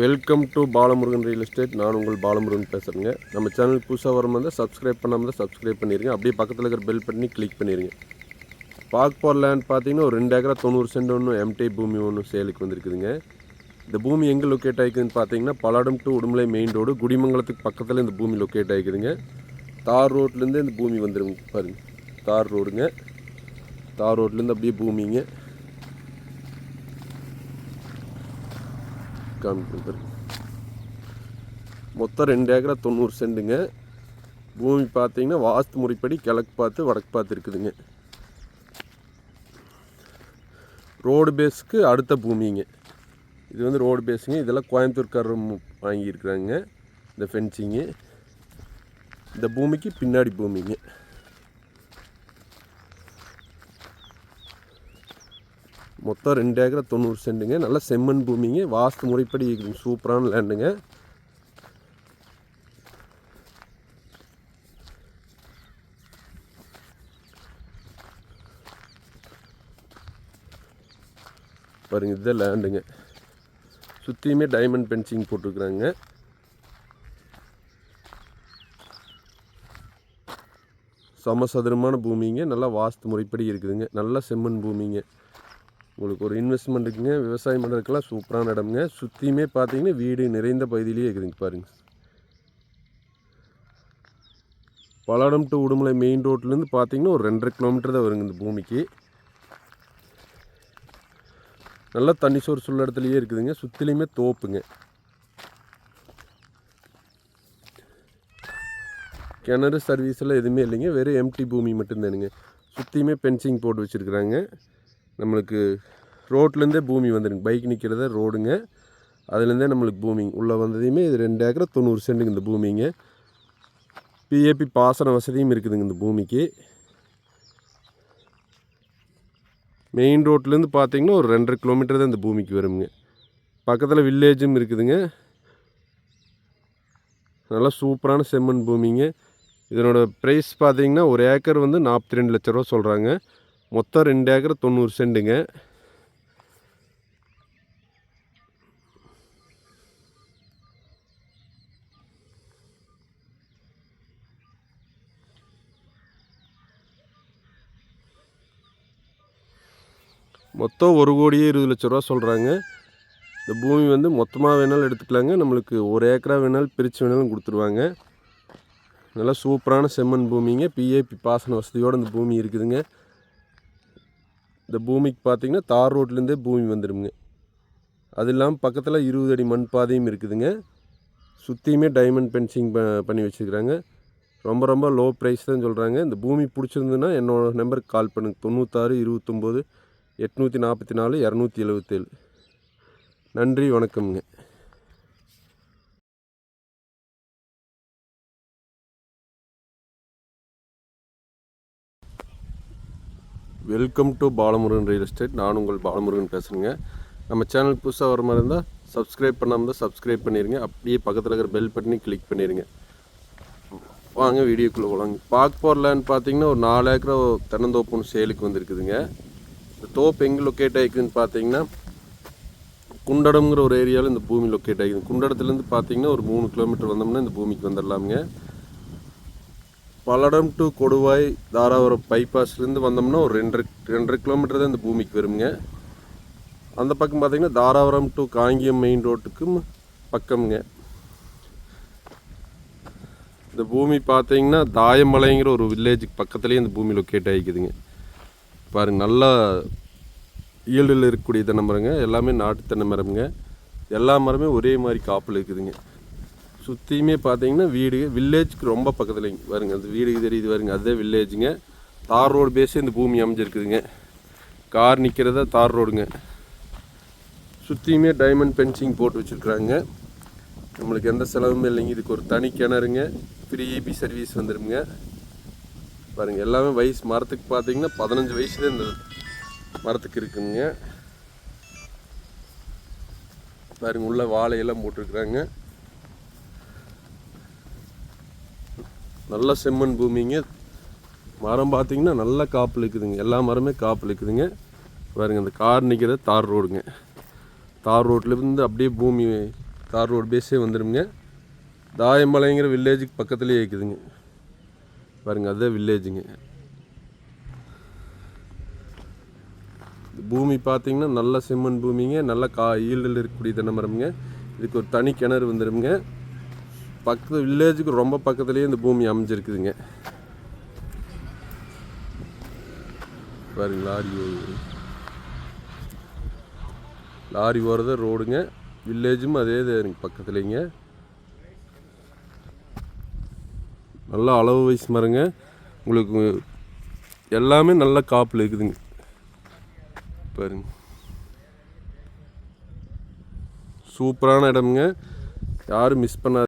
Welcome to Balamurugan real estate நான் உங்கள் பாலமுருகன் பேசுகிறேங்க நம்ம சேனல் புதுசாக வரும் வந்து சப்ஸ்கிரைப் பண்ணாமல் தான் சப்ஸ்கிரைப் பண்ணிடுங்க அப்படியே பக்கத்தில் இருக்கிற பெல் பண்ணி கிளிக் பண்ணிடுங்க பார்க் போகிற லேண்ட் பார்த்தீங்கன்னா ஒரு ரெண்டு ஏக்கரா தொண்ணூறு சென்ட் ஒன்று எம்டி பூமி ஒன்று சேலுக்கு வந்திருக்குதுங்க. இந்த பூமி எங்கே லொக்கேட் ஆகிக்குதுன்னு பார்த்தீங்கன்னா Palladam to Udumalai main road குடிமங்கலத்துக்கு பக்கத்தில் இந்த பூமி லொக்கேட் ஆகிக்குதுங்க தார் ரோட்லேருந்து இந்த பூமி வந்துருங்க பாருங்கள் தார் ரோடுங்க தார் ரோட்லேருந்து அப்படியே பூமிங்க. காமிக்கிறது. மொத்தம் ரெண்டு ஏக்கரா தொண்ணூறு சென்ட்டுங்க பூமி பார்த்தீங்கன்னா வாஸ்து முறைப்படி கிழக்கு பார்த்து வடக்கு பார்த்து இருக்குதுங்க. ரோடு பேஸ்க்கு அடுத்த பூமிங்க. இது வந்து ரோடு பேஸுங்க. இதெல்லாம் கோயம்புத்தூர்காரர் வாங்கியிருக்கிறாங்க. இந்த ஃபென்சிங்கு இந்த பூமிக்கு பின்னாடி பூமிங்க. மொத்தம் ரெண்டு ஏக்கரை தொண்ணூறு சென்ட்டுங்க நல்ல செம்மண் பூமிங்க. வாஸ்து முறைப்படி இருக்குதுங்க சூப்பரான லேண்டுங்க பாருங்க இதுதான் லேண்டுங்க சுற்றியுமே டைமண்ட் பென்சிங் போட்டிருக்குறாங்க. சமசதுரமான பூமிங்க. நல்லா வாஸ்து முறைப்படி இருக்குதுங்க. நல்ல செம்மண் பூமிங்க. உங்களுக்கு ஒரு இன்வெஸ்ட்மெண்ட் இருக்குங்க விவசாயம் பண்ணுறதுக்கெல்லாம் சூப்பரான இடம்ங்க. சுற்றியுமே பார்த்தீங்கன்னா வீடு நிறைந்த பகுதியிலேயே இருக்குதுங்க பாருங்க. பல்லடம் டு உடுமலை மெயின் ரோட்லேருந்து பார்த்தீங்கன்னா ஒரு ரெண்டரை கிலோமீட்டர் தான் வருங்க இந்த பூமிக்கு. நல்லா தண்ணி சோறு சொல்ல இடத்துலையே இருக்குதுங்க. சுற்றிலையுமே தோப்புங்க. கிணறு சர்வீஸ் எல்லாம் எதுவுமே இல்லைங்க. வெறும் எம்டி பூமி மட்டும்தானுங்க. சுற்றியுமே பென்சிங் போட்டு வச்சுருக்குறாங்க. நம்மளுக்கு ரோட்லேருந்தே பூமி வந்துடுங்க பைக் நிற்கிறத ரோடுங்க. அதுலேருந்தே நம்மளுக்கு பூமி. உள்ளே வந்ததையுமே இது ரெண்டு ஏக்கரை தொண்ணூறு சென்ட்டுங்க இந்த பூமிங்க. பிஏபி பாசன வசதியும் இருக்குதுங்க இந்த பூமிக்கு. மெயின் ரோட்லேருந்து பார்த்தீங்கன்னா ஒரு ரெண்டரை கிலோமீட்டர் தான் இந்த பூமிக்கு வருங்க. பக்கத்தில் வில்லேஜும் இருக்குதுங்க. நல்லா சூப்பரான செம்மண் பூமிங்க. இதனோட ப்ரைஸ் பார்த்தீங்கன்னா ஒரு ஏக்கர் வந்து நாற்பத்தி ரெண்டு லட்ச ரூபா சொல்கிறாங்க மொத்தம் ரெண்டு ஏக்கர் தொண்ணூறு செண்டுங்க. மொத்தம் ஒரு கோடியே இருபது லட்ச ரூபா சொல்கிறாங்க இந்த பூமி வந்து மொத்தமாக வேணாலும் எடுத்துக்கலாங்க. நம்மளுக்கு ஒரு ஏக்கரா வேணாலும் பிரித்து வேணாலும் கொடுத்துருவாங்க. நல்லா சூப்பரான செம்மண் பூமிங்க. பிஏபி பாசன வசதியோடு இந்த பூமி இருக்குதுங்க. இந்த பூமிக்கு பார்த்தீங்கன்னா தார் ரோட்லேருந்தே பூமி வந்துடுங்க அது இல்லாமல் பக்கத்தில் இருபது அடி மண் பாதையும் இருக்குதுங்க. சுற்றியுமே டைமண்ட் பென்சிங் ப பண்ணி வச்சுருக்குறாங்க. ரொம்ப ரொம்ப லோ ப்ரைஸ் தான் சொல்கிறாங்க இந்த பூமி பிடிச்சிருந்துன்னா என்னோடய நம்பருக்கு கால் பண்ணுங்க. தொண்ணூத்தாறு இருபத்தொம்போது எட்நூற்றி நாற்பத்தி நாலு இரநூத்தி எழுபத்தேழு நன்றி வணக்கம்ங்க. Welcome to Balamurugan real estate நான் உங்கள் பாலமுருகன் பேசுகிறேங்க நம்ம சேனல் புதுசாக வர மாதிரி இருந்தால் சப்ஸ்கிரைப் பண்ணாமல் தான் சப்ஸ்கிரைப் பண்ணிடுங்க அப்படியே பக்கத்தில் இருக்கிற பெல் பட்டனி கிளிக் பண்ணிடுங்க வாங்க வீடியோக்குள்ளே போகலாங்க பார்க்க போகிற லேண்ட் பார்த்தீங்கன்னா ஒரு நாலு ஏக்கரா தென்னந்தோப்பு ஒன்று சேலுக்கு வந்திருக்குதுங்க. இந்த தோப்பு எங்கே லொக்கேட் ஆகிக்குதுன்னு பார்த்தீங்கன்னா குண்டடம்ங்கிற ஒரு ஏரியாவில் இந்த பூமி லொக்கேட் ஆகிக்குது குண்டடத்துலேருந்து பார்த்தீங்கன்னா ஒரு மூணு கிலோமீட்டர் வந்தோம்னா இந்த பூமிக்கு வந்துடலாமுங்க. பல்லடம் டு கொடுவாய் தாராபுரம் பைபாஸ்லேருந்து வந்தோம்னா ஒரு ரெண்டு ரெண்டரை கிலோமீட்டர் தான் இந்த பூமிக்கு வருங்க அந்த பக்கம் பார்த்திங்கன்னா தாராபுரம் டு காங்கியம் மெயின் ரோட்டுக்கும் பக்கம்ங்க. இந்த பூமி பார்த்தீங்கன்னா தாயமலைங்கிற ஒரு வில்லேஜுக்கு பக்கத்துலேயே இந்த பூமி லொக்கேட் ஆகிக்குதுங்க. பாருங்கள் நல்லா ஈல்டில் இருக்கக்கூடிய தென்னை மரங்க எல்லாமே நாட்டு தென்னை மரம்ங்க. எல்லா மரமே ஒரே மாதிரி காப்பில் இருக்குதுங்க. சுற்றியுமே பார்த்தீங்கன்னா வீடு. வில்லேஜ்க்கு ரொம்ப பக்கத்தில் பாருங்க. அந்த வீடு தெரியுது பாருங்க. அதே வில்லேஜுங்க தார் ரோடு பேஸே இந்த பூமி அமைஞ்சிருக்குதுங்க. கார் நிற்கிறதா தார் ரோடுங்க சுற்றியுமே டைமண்ட் பென்சிங் போட்டு வச்சுருக்குறாங்க. நம்மளுக்கு எந்த செலவுமே இல்லைங்க. இதுக்கு ஒரு தனி கிணறுங்க. ஃப்ரீ ஏபி சர்வீஸ் வந்துடுங்க பாருங்க. எல்லாமே வயசு மரத்துக்கு பார்த்தீங்கன்னா பதினஞ்சு வயசு தான் இந்த மரத்துக்கு இருக்குங்க. பாருங்கள் உள்ளே வாழையெல்லாம் போட்டிருக்குறாங்க. நல்ல செம்மண் பூமிங்க. மரம் பார்த்தீங்கன்னா நல்ல காப்பில் இருக்குதுங்க எல்லா மரமே காப்பில் இருக்குதுங்க பாருங்க அந்த கார் நிற்கிறது தார் ரோடுங்க. தார் ரோட்லேருந்து அப்படியே பூமி தார் ரோடு பேஸே வந்துடுங்க தாயம்பாளையங்கிற வில்லேஜுக்கு பக்கத்துலேயே இருக்குதுங்க. பாருங்க அதுதான் வில்லேஜுங்க பூமி பார்த்தீங்கன்னா நல்ல செம்மண் பூமிங்க. நல்ல கா ஈல்டில் இருக்கக்கூடிய தென்னை மரம்ங்க. இதுக்கு ஒரு தனி கிணறு வந்துடுங்க பக்கத்து வில்லேஜுக்கு ரொம்ப பக்கத்துலேயே இந்த பூமி அமைஞ்சிருக்குதுங்க. பாருங்க லாரி லாரி ஓடுறது ரோடுங்க. வில்லேஜும் அதே இது பக்கத்துலேங்க. நல்ல அளவு வயசு மரங்க உங்களுக்கு எல்லாமே நல்ல காப்பில் இருக்குதுங்க. பாருங்க. சூப்பரான இடம்ங்க. யாரும் மிஸ் பண்ணாது